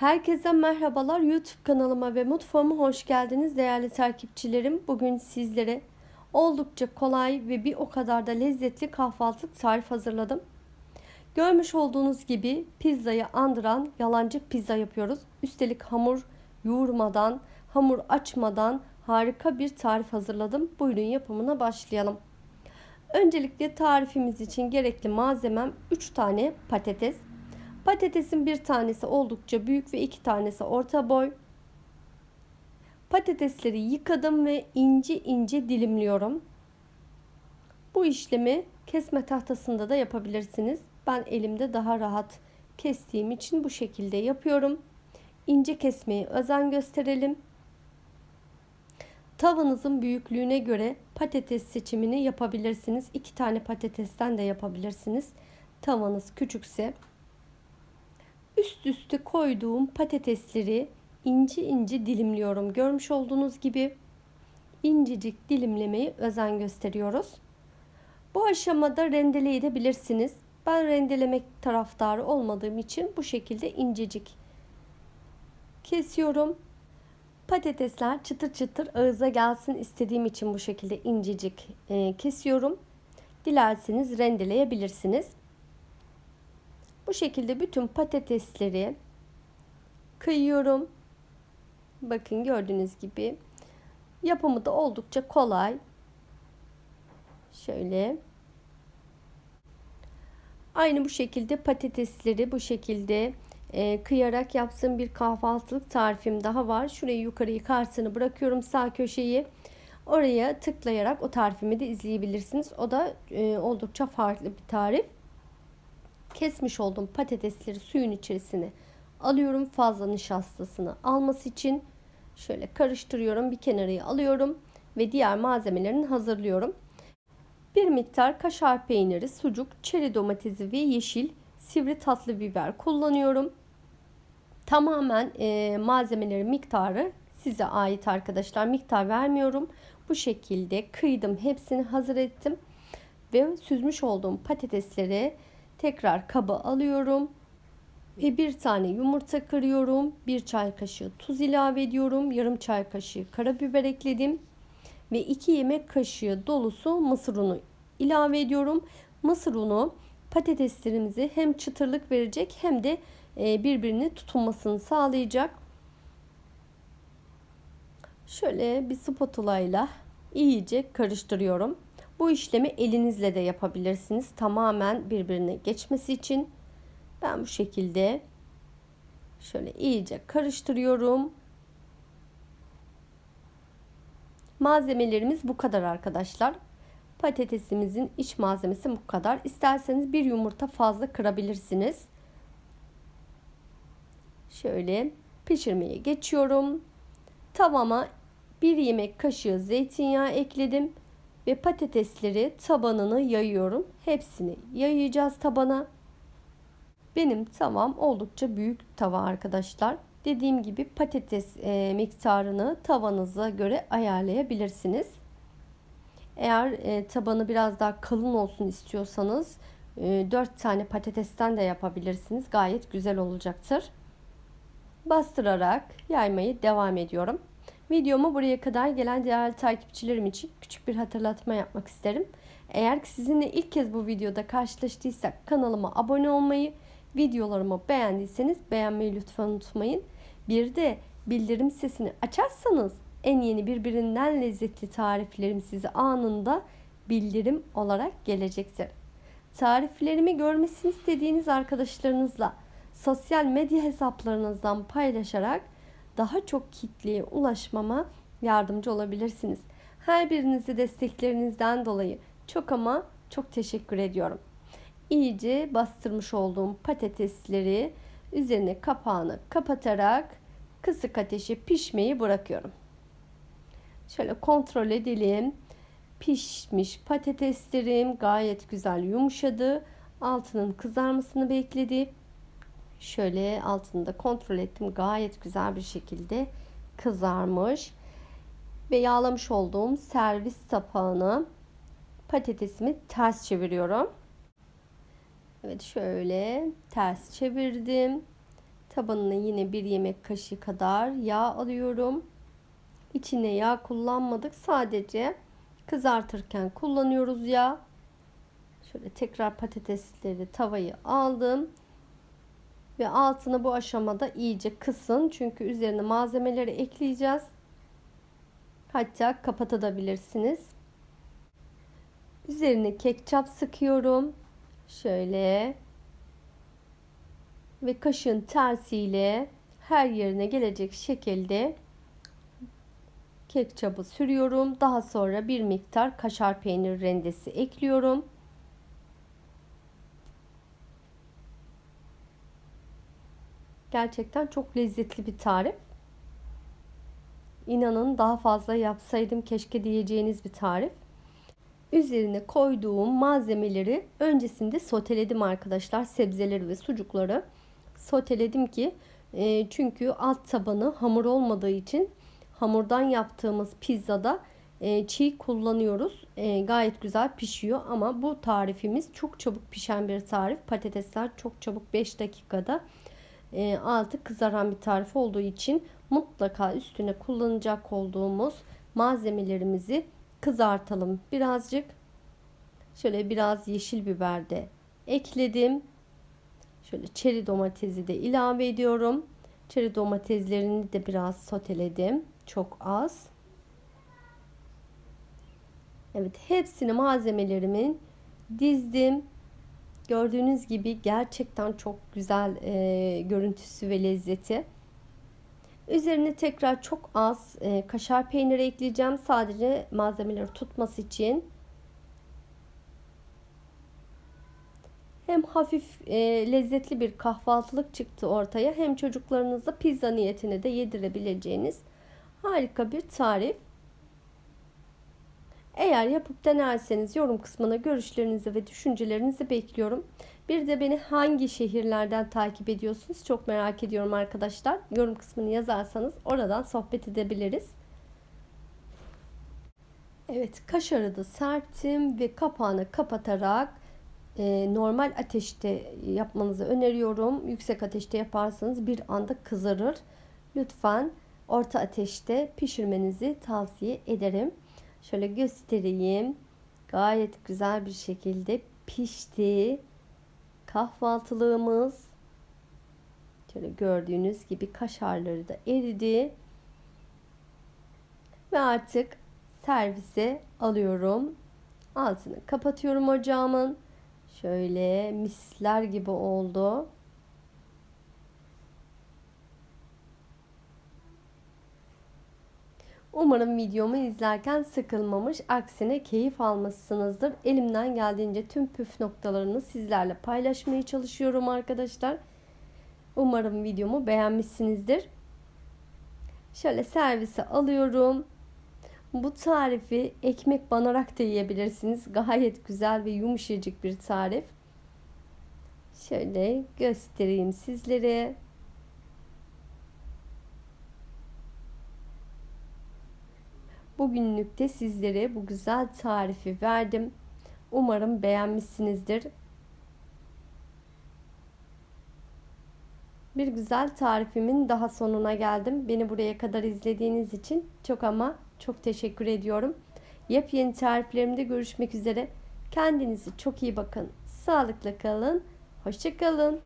Herkese merhabalar. YouTube kanalıma ve mutfağıma hoş geldiniz değerli takipçilerim. Bugün sizlere oldukça kolay ve bir o kadar da lezzetli kahvaltılık tarif hazırladım. Görmüş olduğunuz gibi pizzayı andıran yalancı pizza yapıyoruz. Üstelik hamur yoğurmadan, hamur açmadan harika bir tarif hazırladım. Buyurun yapımına başlayalım. Öncelikle tarifimiz için gerekli malzemem 3 tane patates, Patatesin bir tanesi oldukça büyük ve iki tanesi orta boy. Patatesleri yıkadım ve ince ince dilimliyorum. Bu işlemi kesme tahtasında da yapabilirsiniz. Ben elimde daha rahat kestiğim için bu şekilde yapıyorum. İnce kesmeye özen gösterelim. Tavanızın büyüklüğüne göre patates seçimini yapabilirsiniz. İki tane patatesten de yapabilirsiniz. Tavanız küçükse Üst üste koyduğum patatesleri ince ince dilimliyorum. Görmüş olduğunuz gibi incecik dilimlemeyi özen gösteriyoruz. Bu aşamada rendeleyebilirsiniz. Ben rendelemek taraftarı olmadığım için bu şekilde incecik kesiyorum. Patatesler çıtır çıtır ağıza gelsin istediğim için bu şekilde incecik e, kesiyorum. Dilerseniz rendeleyebilirsiniz. Bu şekilde bütün patatesleri kıyıyorum. Bakın gördüğünüz gibi yapımı da oldukça kolay. Şöyle aynı bu şekilde patatesleri bu şekilde e, kıyarak yaptığım bir kahvaltılık tarifim daha var. Şurayı yukarıyı karşısını bırakıyorum sağ köşeyi. Oraya tıklayarak o tarifimi de izleyebilirsiniz. O da e, oldukça farklı bir tarif kesmiş olduğum patatesleri suyun içerisine alıyorum fazla nişastasını alması için şöyle karıştırıyorum bir kenarıya alıyorum ve diğer malzemelerini hazırlıyorum. Bir miktar kaşar peyniri, sucuk, çeri domatesi ve yeşil sivri tatlı biber kullanıyorum. Tamamen e, malzemelerin miktarı size ait arkadaşlar. Miktar vermiyorum. Bu şekilde kıydım. Hepsini hazır ettim. Ve süzmüş olduğum patatesleri Tekrar kaba alıyorum. Ve bir tane yumurta kırıyorum. Bir çay kaşığı tuz ilave ediyorum. Yarım çay kaşığı karabiber ekledim. Ve iki yemek kaşığı dolusu mısır unu ilave ediyorum. Mısır unu patateslerimizi hem çıtırlık verecek hem de e, birbirini tutunmasını sağlayacak. Şöyle bir spatula ile iyice karıştırıyorum. Bu işlemi elinizle de yapabilirsiniz. Tamamen birbirine geçmesi için ben bu şekilde şöyle iyice karıştırıyorum. Malzemelerimiz bu kadar arkadaşlar. Patatesimizin iç malzemesi bu kadar. İsterseniz bir yumurta fazla kırabilirsiniz. Şöyle pişirmeye geçiyorum. Tavama bir yemek kaşığı zeytinyağı ekledim ve patatesleri tabanını yayıyorum. Hepsini yayacağız tabana. Benim tavam oldukça büyük tava arkadaşlar. Dediğim gibi patates e, miktarını tavanıza göre ayarlayabilirsiniz. Eğer e, tabanı biraz daha kalın olsun istiyorsanız e, 4 tane patatesten de yapabilirsiniz. Gayet güzel olacaktır. Bastırarak yaymayı devam ediyorum. Videomu buraya kadar gelen değerli takipçilerim için küçük bir hatırlatma yapmak isterim. Eğer ki sizinle ilk kez bu videoda karşılaştıysak kanalıma abone olmayı, videolarımı beğendiyseniz beğenmeyi lütfen unutmayın. Bir de bildirim sesini açarsanız en yeni birbirinden lezzetli tariflerim size anında bildirim olarak gelecektir. Tariflerimi görmesini istediğiniz arkadaşlarınızla sosyal medya hesaplarınızdan paylaşarak daha çok kitleye ulaşmama yardımcı olabilirsiniz. Her birinizi desteklerinizden dolayı çok ama çok teşekkür ediyorum. İyice bastırmış olduğum patatesleri üzerine kapağını kapatarak kısık ateşe pişmeyi bırakıyorum. Şöyle kontrol edelim. Pişmiş patateslerim gayet güzel yumuşadı. Altının kızarmasını bekledi. Şöyle altında kontrol ettim. Gayet güzel bir şekilde kızarmış. Ve yağlamış olduğum servis tapağını patatesimi ters çeviriyorum. Evet şöyle ters çevirdim. Tabanına yine bir yemek kaşığı kadar yağ alıyorum. İçine yağ kullanmadık. Sadece kızartırken kullanıyoruz yağ. Şöyle tekrar patatesleri tavayı aldım. Ve altını bu aşamada iyice kısın. Çünkü üzerine malzemeleri ekleyeceğiz. Hatta kapatabilirsiniz. Üzerine ketçap sıkıyorum. Şöyle ve kaşığın tersiyle her yerine gelecek şekilde ketçabı sürüyorum. Daha sonra bir miktar kaşar peynir rendesi ekliyorum. Gerçekten çok lezzetli bir tarif. İnanın daha fazla yapsaydım keşke diyeceğiniz bir tarif. Üzerine koyduğum malzemeleri öncesinde soteledim arkadaşlar. Sebzeleri ve sucukları soteledim ki e, çünkü alt tabanı hamur olmadığı için hamurdan yaptığımız pizzada e, çiğ kullanıyoruz. E, gayet güzel pişiyor ama bu tarifimiz çok çabuk pişen bir tarif. Patatesler çok çabuk 5 dakikada e, altı kızaran bir tarif olduğu için mutlaka üstüne kullanacak olduğumuz malzemelerimizi kızartalım birazcık. Şöyle biraz yeşil biber de ekledim. Şöyle çeri domatesi de ilave ediyorum. Çeri domateslerini de biraz soteledim. Çok az. Evet hepsini malzemelerimin dizdim. Gördüğünüz gibi gerçekten çok güzel e, görüntüsü ve lezzeti. Üzerine tekrar çok az e, kaşar peyniri ekleyeceğim. Sadece malzemeleri tutması için. Hem hafif e, lezzetli bir kahvaltılık çıktı ortaya. Hem çocuklarınıza pizza niyetine de yedirebileceğiniz harika bir tarif. Eğer yapıp denerseniz yorum kısmına görüşlerinizi ve düşüncelerinizi bekliyorum. Bir de beni hangi şehirlerden takip ediyorsunuz çok merak ediyorum arkadaşlar. Yorum kısmını yazarsanız oradan sohbet edebiliriz. Evet kaşarı da serptim ve kapağını kapatarak e, normal ateşte yapmanızı öneriyorum. Yüksek ateşte yaparsanız bir anda kızarır. Lütfen orta ateşte pişirmenizi tavsiye ederim. Şöyle göstereyim. Gayet güzel bir şekilde pişti. Kahvaltılığımız. Şöyle gördüğünüz gibi kaşarları da eridi. Ve artık servise alıyorum. Altını kapatıyorum ocağımın. Şöyle misler gibi oldu. Umarım videomu izlerken sıkılmamış, aksine keyif almışsınızdır. Elimden geldiğince tüm püf noktalarını sizlerle paylaşmaya çalışıyorum arkadaşlar. Umarım videomu beğenmişsinizdir. Şöyle servise alıyorum. Bu tarifi ekmek banarak da yiyebilirsiniz. Gayet güzel ve yumuşacık bir tarif. Şöyle göstereyim sizlere. Bugünlük de sizlere bu güzel tarifi verdim. Umarım beğenmişsinizdir. Bir güzel tarifimin daha sonuna geldim. Beni buraya kadar izlediğiniz için çok ama çok teşekkür ediyorum. Yepyeni tariflerimde görüşmek üzere. Kendinize çok iyi bakın. Sağlıkla kalın. Hoşçakalın.